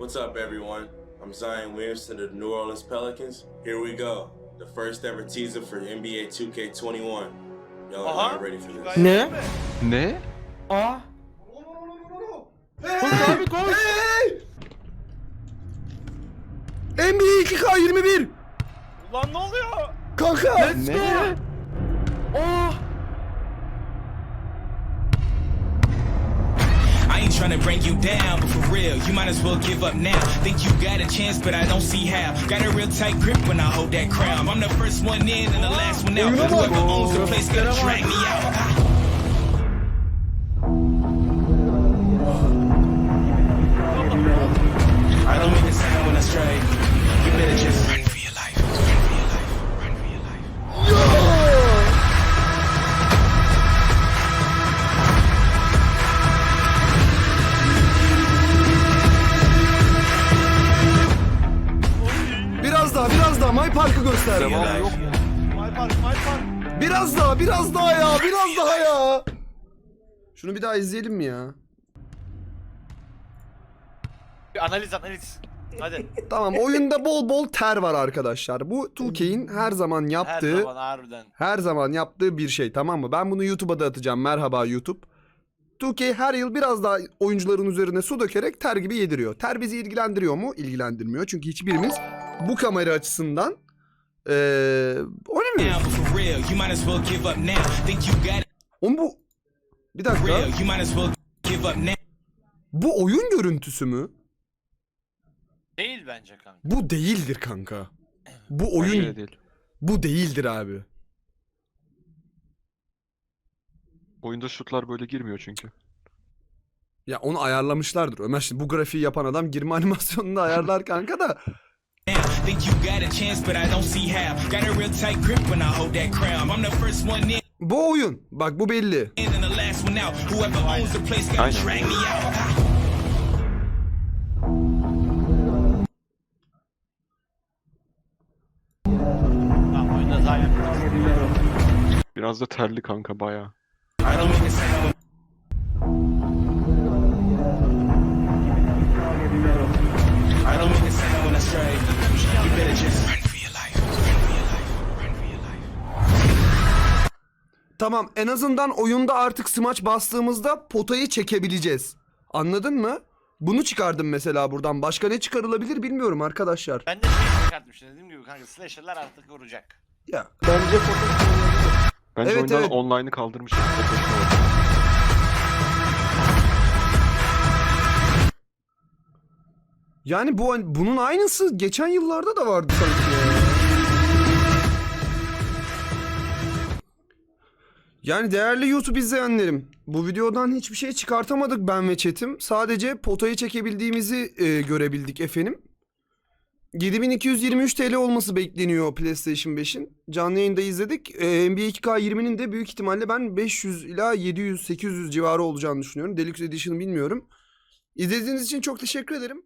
what's up, everyone? I'm Zion Williamson of the New Orleans Pelicans. Here we go. The first ever teaser for NBA 2K21. Y'all are Aha. not ready for this. Gayet Ne? iyi mi? Ne? Aa. Koş abi koş. NBA 2K21. Ulan ne oluyor? Kanka. Let's Ne? go. Aa. Ain't tryna break you down, but for real, you might as well give up now. Think you got a chance, but I don't see how. Got a real tight grip when I hold that crown. I'm the first one in and the last one out. Whoever owns the place gotta drag me out. Biraz daha My Park'ı göster. Devam yok? My Park, My Park. Biraz daha biraz daha ya biraz daha ya. Şunu bir daha izleyelim mi ya? Bir analiz analiz. Hadi. Tamam oyunda bol bol ter var arkadaşlar. Bu 2K'in her zaman Her yaptığı zaman harbiden. her zaman yaptığı bir şey tamam mı? Ben bunu YouTube'a da atacağım. Merhaba YouTube. 2K her yıl biraz daha oyuncuların üzerine su dökerek ter gibi yediriyor. Ter bizi ilgilendiriyor mu? İlgilendirmiyor. Çünkü hiçbirimiz bu kamera açısından got it Oğlum bu... Bir dakika. Bu oyun görüntüsü mü? Değil bence kanka. Bu değildir kanka. Bu Bence oyun de değil. bu değildir abi. Oyunda şutlar böyle girmiyor çünkü. Ya onu ayarlamışlardır. Ömer şimdi bu grafiği yapan adam girme animasyonunu da ayarlar kanka da. Now, think you got a chance, but I don't see how. Got a real tight grip when I hold that crown. I'm the first one in Bu oyun. Bak bu belli. and the last one out. Whoever owns the place gotta Aynen. drag me out. Tamam oyunda zaten. Biraz da terli kanka baya. I don't mean to sound Tamam en azından oyunda artık smaç bastığımızda potayı çekebileceğiz. Anladın mı? Bunu çıkardım mesela buradan. Başka ne çıkarılabilir bilmiyorum arkadaşlar. Ben de şey çıkartmıştım dediğim gibi kanka slasher'lar artık vuracak. Ya Bence foto Bence Evet, oyundan evet. online'ı kaldırmış. Yani bu bunun aynısı geçen yıllarda da vardı sanki ya. Yani değerli YouTube izleyenlerim, bu videodan hiçbir şey çıkartamadık ben ve Çetim. Sadece potayı çekebildiğimizi e, görebildik efendim. 7223 TL olması bekleniyor PlayStation 5'in. Canlı yayında izledik. E, NBA 2K20'nin de büyük ihtimalle ben 500 ila 700 800 civarı olacağını düşünüyorum. Deluxe Edition'ı bilmiyorum. İzlediğiniz için çok teşekkür ederim.